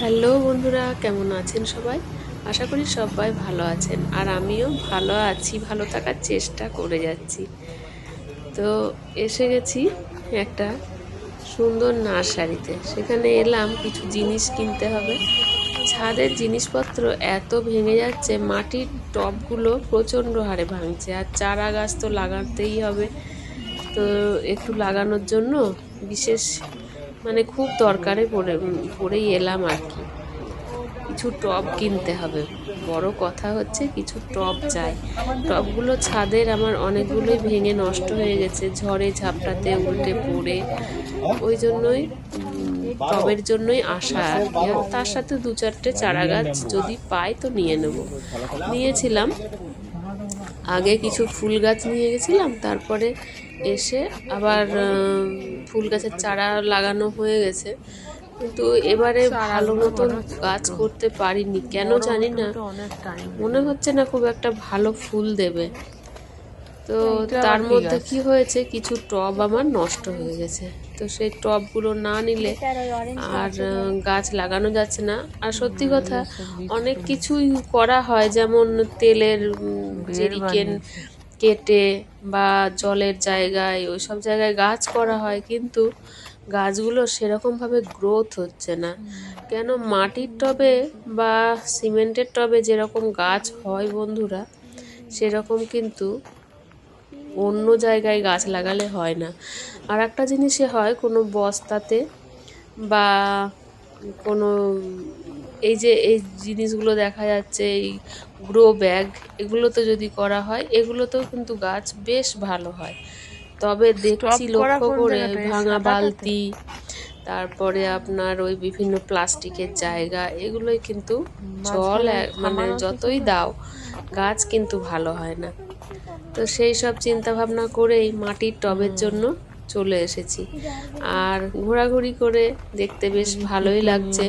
Hello বন্ধুরা, কেমন আছেন সবাই? আশা করি সবাই ভালো আছেন, আর আমিও ভালো আছি, ভালো থাকার চেষ্টা করে যাচ্ছি। তো এসে গেছি একটা সুন্দর নার্সারিতে। সেখানে এলাম, কিছু জিনিস কিনতে হবে। ছাদের জিনিসপত্র এত ভেঙে যাচ্ছে, মাটির টবগুলো প্রচণ্ড হারে ভাঙছে, আর চারা গাছ তো লাগাতেই হবে। তো একটু লাগানোর জন্য বিশেষ মানে খুব দরকারে পড়ে, পড়েই এলাম আর কি। কিছু টব কিনতে হবে। বড় কথা হচ্ছে কিছু টব চাই। টবগুলো ছাদের আমার অনেকগুলোই ভেঙে নষ্ট হয়ে গেছে, ঝড়ে, ঝাপটাতে, উল্টে, পড়ে। ওই জন্যই টবের জন্যই আসা আর কি। তার সাথে দু চারটে চারা গাছ যদি পাই তো নিয়ে নেব। নিয়েছিলাম। আগে কিছু ফুল গাছ নিয়ে গেছিলাম, তারপরে এসে আবার ফুল গাছের চারা লাগানো হয়ে গেছে। কিন্তু এবারে ভালো মতন গাছ করতে পারিনি। কেন জানি না। মনে হচ্ছে না খুব একটা ভালো ফুল দেবে। তো তার মধ্যে কি হয়েছে? কিছু টব আমার নষ্ট হয়ে গেছে। তো সেই টবগুলো না নিলে আর গাছ লাগানো যাচ্ছে না। আর সত্যি কথা অনেক কিছুই করা হয়। যেমন তেলের জেরিকেন কেটে বা জলের জায়গায় ওই সব জায়গায় গাছ করা হয় কিন্তু গাছগুলো সেরকমভাবে গ্রোথ হচ্ছে না। কেন মাটির টবে বা সিমেন্টের টবে যেরকম গাছ হয় বন্ধুরা সেরকম কিন্তু অন্য জায়গায় গাছ লাগালে হয় না। আর একটা জিনিসে হয় কোনো বস্তাতে বা কোনো এই যে এই জিনিসগুলো দেখা যাচ্ছে এই গ্রো ব্যাগ এগুলোতে যদি করা হয় এগুলোতেও কিন্তু গাছ বেশ ভালো হয়। তবে দেখছি লক্ষ্য করে ভাঙা বালতি তারপরে আপনার ওই বিভিন্ন প্লাস্টিকের জায়গা এগুলোই কিন্তু জল মানে যতই দাও গাছ কিন্তু ভালো হয় না। তো সেই সব চিন্তা ভাবনা করেই মাটির টবের জন্য চলে এসেছি। আর ঘোরাঘুরি করে দেখতে বেশ ভালোই লাগছে।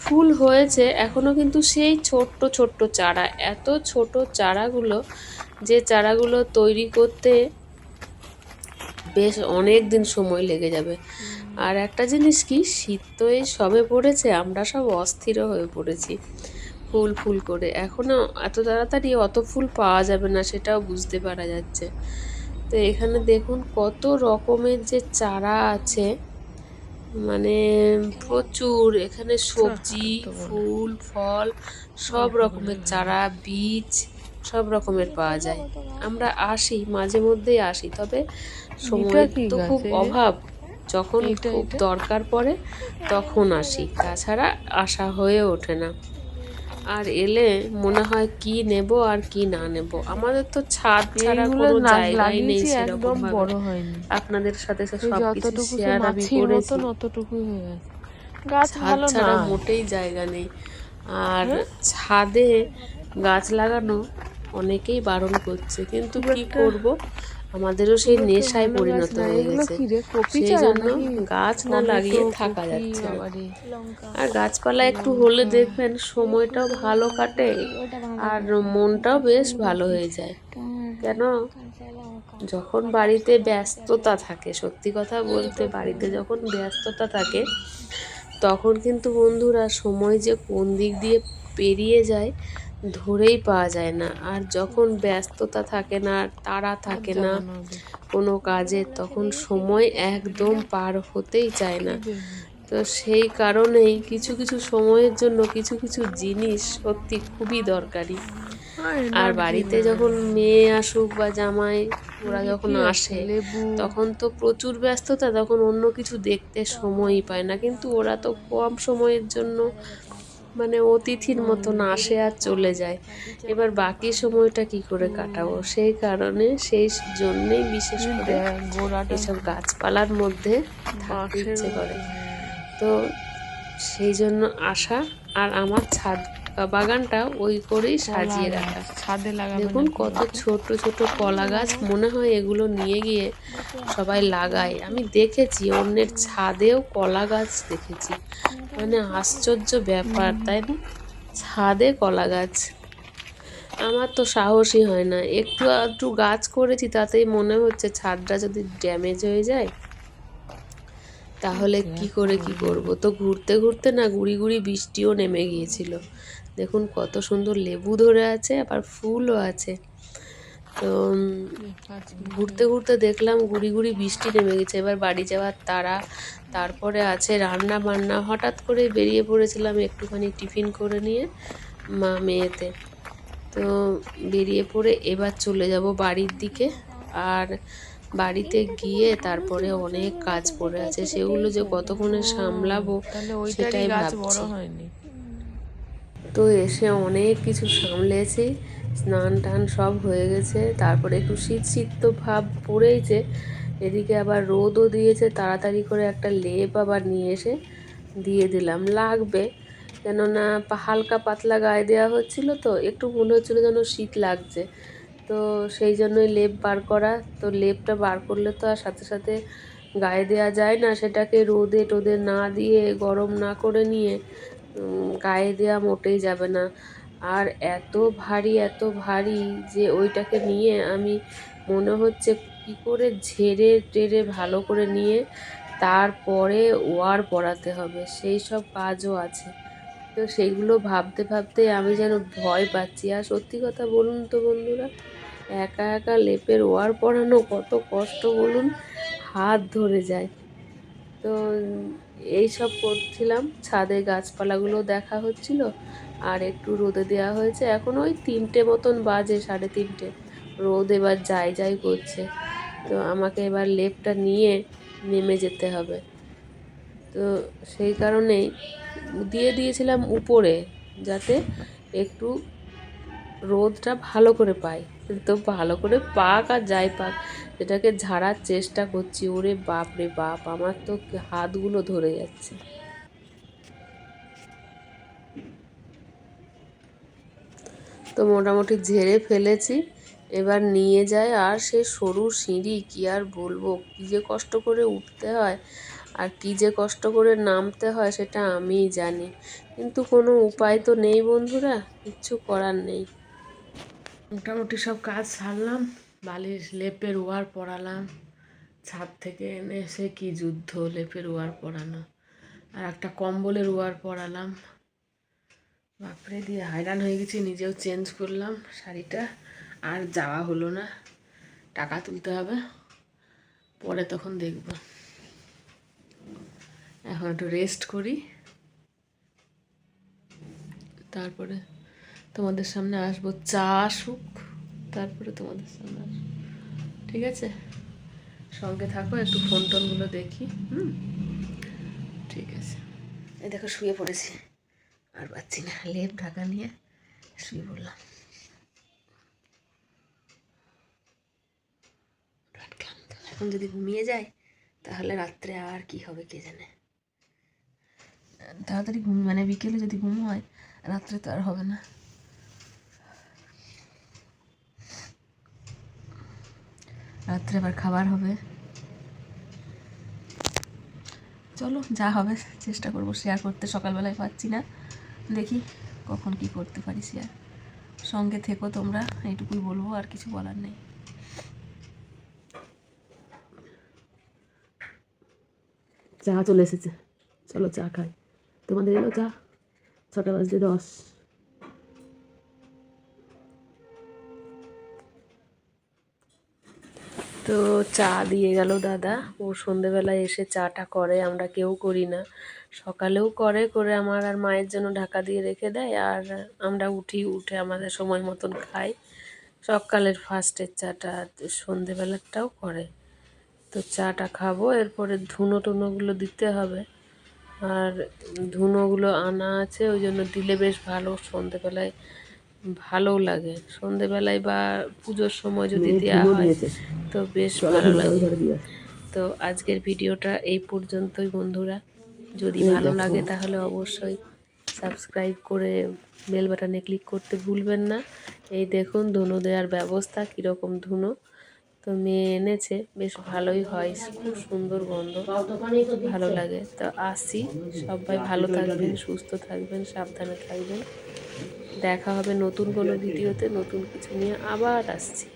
ফুল হয়েছে, এখনও কিন্তু সেই ছোট্ট ছোট্ট চারা। এত ছোট চারাগুলো, যে চারাগুলো তৈরি করতে বেশ অনেক দিন সময় লেগে যাবে। আর একটা জিনিস কি, শীত তো এই সবে পড়েছে, আমরা সব অস্থির হয়ে পড়েছি ফুল ফুল করে। এখনও এত তাড়াতাড়ি অত ফুল পাওয়া যাবে না, সেটাও বুঝতে পারা যাচ্ছে। তো এখানে দেখুন কত রকমের যে চারা আছে। মানে প্রচুর এখানে সবজি ফুল ফল সব রকমের চারা বীজ সব রকমের পাওয়া যায়। আমরা আসি মাঝে মধ্যেই আসি তবে সময় কি তো খুব অভাব। যখন খুব দরকার পড়ে তখন আসি। তাছাড়া আসা হয়ে ওঠে না। আর এলে মনে হয় কি নেব আর কি না নেব। আমাদের তো ছাদ ছাড়া কোনো জায়গাই নেই সেরকম। বড় হয়নি। আপনাদের সাথে সবকিছু শেয়ার আমি করেছি। অতটুকুই হয়ে গেছে। গাছ ভালো ছাড়া না মোটেই জায়গা নেই। আর হ্যাঁ? ছাদে গাছ লাগানো অনেকেই বারণ করছে কিন্তু কি করব? আমাদেরও সেই নেশায় পরিণত হয়ে গেছে। সেই জন্য গাছ না লাগিয়ে থাকা যাচ্ছে আর গাছপালা একটু হলে দেখবেন সময়টাও ভালো কাটে আর মনটাও বেশ ভালো হয়ে যায়। কেন? যখন বাড়িতে ব্যস্ততা থাকে সত্যি কথা বলতে বাড়িতে যখন ব্যস্ততা থাকে তখন কিন্তু বন্ধুরা সময় যে কোন দিক দিয়ে পেরিয়ে যায় ধরেই পাওয়া যায় না। আর যখন ব্যস্ততা থাকে না তাড়া থাকে না কোনো কাজে তখন সময় একদম পার হতেই চায় না। তো সেই কারণেই কিছু কিছু সময়ের জন্য কিছু কিছু জিনিস সত্যি খুবই দরকারি। আর বাড়িতে যখন মেয়ে আসুক বা জামাই ওরা যখন আসে তখন তো প্রচুর ব্যস্ততা তখন অন্য কিছু দেখতে সময়ই পায় না। কিন্তু ওরা তো কম সময়ের জন্য মানে অতিথির মতন আসে আর চলে যায়। এবার বাকি সময়টা কি করে কাটাবো? সেই কারণে সেই জন্যেই বিশেষ করে গোড়াটা। এসব গাছপালার মধ্যে থাকতে ইচ্ছে করে। তো সেই জন্য আসা আর আমার ছাদ বাগানটা ওই করেই সাজিয়ে রাখা। ছাদে লাগাবে দেখুন কত ছোট ছোট কলা গাছ মনে হয় এগুলো নিয়ে গিয়ে সবাই লাগায়। আমি দেখেছি অন্যের ছাদেও কলা গাছ দেখেছি। মানে আশ্চর্য ব্যাপার তাই না? ছাদে কলা গাছ। আমার তো সাহসই হয় না। একটু একটু গাছ করেছি তাতেই মনে হচ্ছে ছাদটা যদি ড্যামেজ হয়ে যায় তাহলে কি করে কি করব? তো ঘুরতে ঘুরতে না গুড়ি গুড়ি বৃষ্টিও নেমে গিয়েছিল। দেখুন কত সুন্দর লেবু ধরে আছে আবার ফুলও আছে। তো ঘুরতে ঘুরতে দেখলাম গুড়ি গুড়ি বৃষ্টি নেমে গেছে। এবার বাড়ি যাওয়ার তারা তারপরে আছে রান্না বান্না। হঠাৎ করে বেরিয়ে পড়েছিলাম একটুখানি টিফিন করে নিয়ে মা মেয়েতে। তো বেরিয়ে পড়ে এবার চলে যাব বাড়ির দিকে। আর বাড়িতে গিয়ে তারপরে অনেক কাজ পড়ে আছে সেগুলো যে কতক্ষণে সামলাবো সেটাই ভাবছি। তো এসে অনেক কিছু সামলেছি স্নান টান সব হয়ে গেছে তারপরে একটু শীত শীত তো ভাব পড়েইছে এদিকে আবার রোদও দিয়েছে তাড়াতাড়ি করে একটা লেপ আবার নিয়ে এসে দিয়ে দিলাম লাগবে। কেননা হালকা পাতলা গায়ে দেওয়া হচ্ছিল তো একটু মনে হচ্ছিল যেন শীত লাগছে। তো সেই জন্যই লেপ বার করা। তো লেপটা বার করলে তো আর সাথে সাথে গায়ে দেওয়া যায় না। সেটাকে রোদে টোদে না দিয়ে গরম না করে নিয়ে গায়ে দেওয়া মোটেই যাবে না। আর এত ভারী এত ভারী যে ওইটাকে নিয়ে আমি মনে হচ্ছে কি করে ঝেড়ে টেরে ভালো করে নিয়ে তারপরে ওয়ার পড়াতে হবে। সেই সব কাজও আছে। তো সেইগুলো ভাবতে ভাবতে আমি যেন ভয় পাচ্ছি। আর সত্যি কথা বলুন তো বন্ধুরা একা একা লেপের ওয়ার পড়ানো কত কষ্ট বলুন, হাত ধরে যায়। তো এই সব করছিলাম, ছাদে গাছপালাগুলো দেখা হচ্ছিল আর একটু রোদে দেওয়া হয়েছে। এখন ওই তিনটে মতন বাজে, সাড়ে তিনটে। রোদ এবার যাই যাই করছে। তো আমাকে এবার লেপটা নিয়ে নেমে যেতে হবে। তো সেই কারণেই দিয়ে দিয়েছিলাম উপরে, যাতে একটু রোদটা ভালো করে পাই। তো ভালো করে পাক আর যাই পাক। সেটাকে ঝাড়ার চেষ্টা করছি। ওরে বাপ রে বাপ, আমার তো হাতগুলো ধরে যাচ্ছে। তো মোটামুটি ঝেড়ে ফেলেছি। এবার নিয়ে যায় আর সে সরু সিঁড়ি কি আর বলব? কী যে কষ্ট করে উঠতে হয় আর কী যে কষ্ট করে নামতে হয় সেটা আমিই জানি। কিন্তু কোনো উপায় তো নেই বন্ধুরা, কিচ্ছু করার নেই। মোটামুটি সব কাজ সারলাম, বালিশ, লেপের ওয়ার পরালাম ছাদ থেকে এনে এসে কি যুদ্ধ, লেপের ওয়ার পরানো আর একটা কম্বলের ওয়ার পরালাম বাপরে, দিয়ে হায়রান হয়ে গেছি, নিজেও চেঞ্জ করলাম শাড়িটা, আর যাওয়া হলো না, টাকা তুলতে হবে, পরে তখন দেখব। এখন একটু রেস্ট করি, তারপরে তোমাদের সামনে আসব, চা আসুক, তারপরে তোমাদের সামনে আসব। ঠিক আছে? সঙ্গে থাকো, একটু ফোন টোনগুলো দেখি, হুম? ঠিক আছে। এই দেখো, শুয়ে পড়েছি। আর পাচ্ছি না, লেপ ঢাকা নিয়ে শুয়ে পড়লাম। এখন যদি ঘুমিয়ে যায়, তাহলে রাত্রে আর কি হবে কে জানে? তাড়াতাড়ি ঘুম মানে বিকেলে যদি ঘুম হয়, রাত্রে তো আর হবে না। রাত্রে আবার খাবার হবে। চলো, যা হবে, চেষ্টা করব শেয়ার করতে। সকালবেলায় পাচ্ছি না। দেখি কখন কি করতে পারি শেয়ার সঙ্গে থেকো তোমরা, এইটুকুই বলব, আর কিছু বলার নেই। চা চলে এসেছে। চলো চা খাই। তোমাদের এলো চা? ছটা বাজতে দশ। তো চা দিয়ে গেল দাদা। ও সন্ধেবেলায় এসে চাটা করে, আমরা কেউ করি না। সকালেও করে করে আমার আর মায়ের জন্য ঢাকা দিয়ে রেখে দেয় আর আমরা উঠি, উঠে আমাদের সময় মতন খাই। সকালের ফার্স্টের চাটা সন্ধেবেলারটাও করে। তো চাটা খাব, এরপরে ধুনো টুনোগুলো দিতে হবে। আর ধুনোগুলো আনা আছে, ওই জন্য দিলে বেশ ভালো। সন্ধেবেলায় ভালোও লাগে। সন্ধেবেলায় বা পুজোর সময় যদি দেওয়া হয় তো বেশ ভালো লাগে। তো আজকের ভিডিওটা এই পর্যন্তই বন্ধুরা। যদি ভালো লাগে তাহলে অবশ্যই সাবস্ক্রাইব করে বেল বাটনে ক্লিক করতে ভুলবেন না। এই দেখুন ধুনো দেওয়ার ব্যবস্থা কীরকম ধুনো। তো মেয়ে এনেছে, বেশ ভালোই হয়, খুব সুন্দর গন্ধ, ভালো লাগে। তো আসি, সবাই ভালো থাকবেন, সুস্থ থাকবেন, সাবধানে থাকবেন। দেখা হবে নতুন কোনো ভিডিওতে, নতুন কিছু নিয়ে আবার আসছি।